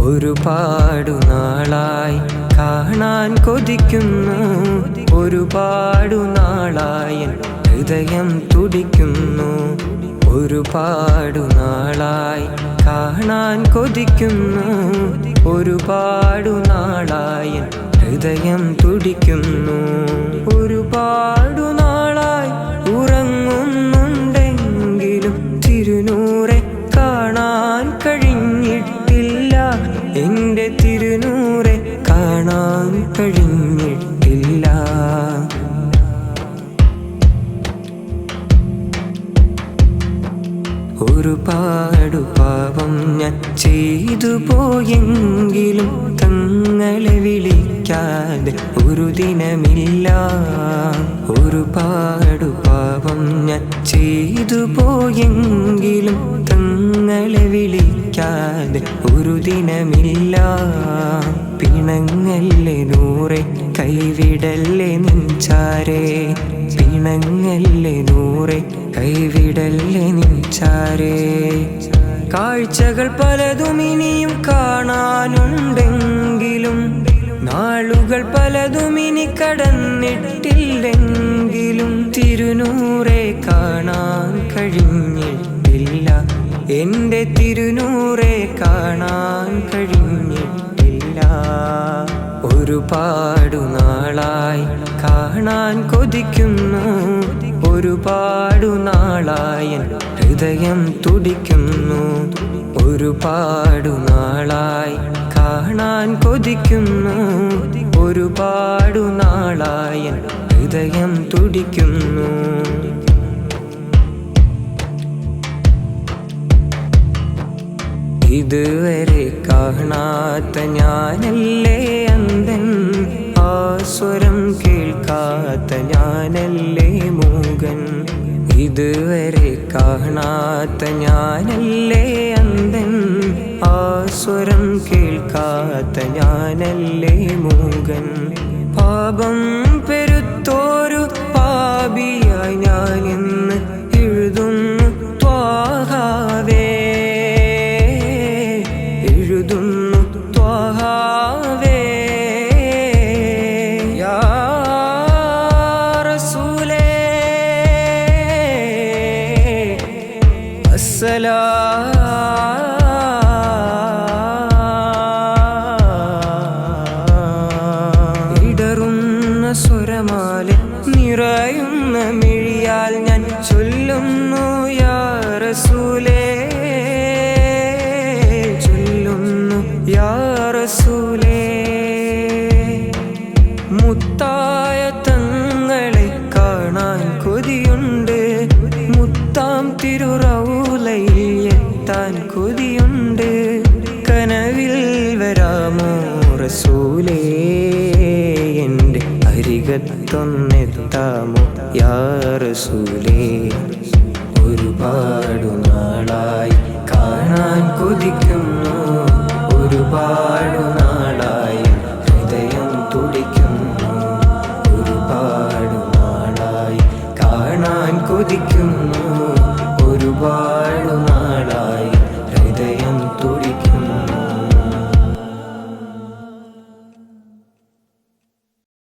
ഒരുപാടു നാളായി കാണാൻ കൊതിക്കുന്നു. ഒരുപാടു നാളായി ഹൃദയം തുടിക്കുന്നു. ഒരുപാടു നാളായി കാണാൻ കൊതിക്കുന്നു. ഒരുപാടു നാളായി ഹൃദയം തുടിക്കുന്നു. ഒരുപാടു കാണാൻ കഴിഞ്ഞിട്ടില്ല. ഒരുപാടു പാപം ഞാൻ ചെയ്തു പോയെങ്കിലും തങ്ങളെ വിളിക്കാതെ ഒരു ദിനമില്ല. ഒരുപാടു പാപം ഞാൻ ചെയ്തു പോയെങ്കിലും തങ്ങളെ വിളിക്കാതെ ഒരു ദിനമില്ല. പിണങ്ങല്ലേ നൂറെ കൈവിടല്ലേ നിഞ്ചാരേ? പിണങ്ങല്ലേ നൂറെ കൈവിടല്ലേ നിഞ്ചാരേ? കാഴ്ചകൾ പലതും ഇനിയും കാണാനുണ്ടെങ്കിലും നാളുകൾ പലതും ഇനി കടന്നിട്ടില്ലെങ്കിലും തിരുനൂറെ കാണാൻ കഴിഞ്ഞിട്ടില്ല. എന്റെ തിരുനൂറെ കാണാൻ കഴിഞ്ഞിട്ടില്ല. ഒരുപാടു നാളായി കാണാൻ കൊതിക്കുന്നു. ഒരുപാടു നാളായി ഹൃദയം തുടിക്കുന്നു. ഒരുപാടു നാളായി കാണാൻ കൊതിക്കുന്നു. ഒരുപാടു നാളായി ഹൃദയം തുടിക്കുന്നു. ഇതുവരെ കാണാത്ത ഞാനല്ലേ അന്തൻ ആ സ്വരം കേൾക്കാത്ത ഞാനല്ലേ മൂകൻ? ഇതുവരെ കാണാത്ത ഞാനല്ലേ അന്തൻ ആ സ്വരം കേൾക്കാത്ത ഞാനല്ലേ മൂകൻ? പാപം പെരുത്തോരു ഇടറുന്ന സ്വരമാല നിറയുന്ന മിഴിയാൽ ഞാൻ ചൊല്ലുന്നു യാ റസൂലേ. പൂതിയുണ്ട് കനവിൽ വരാമോ റസൂലേ? എന്റെ അരികത്തൊന്നെത്താമോ യാ റസൂലേ? ഒരുപാടു നാളായി കാണാൻ കൊതിക്കുന്നു. ഒരുപാടു നാളായി ഹൃദയം തുടിക്കുന്നു. ഒരുപാടു നാളായി കാണാൻ കൊതിക്കുന്നു.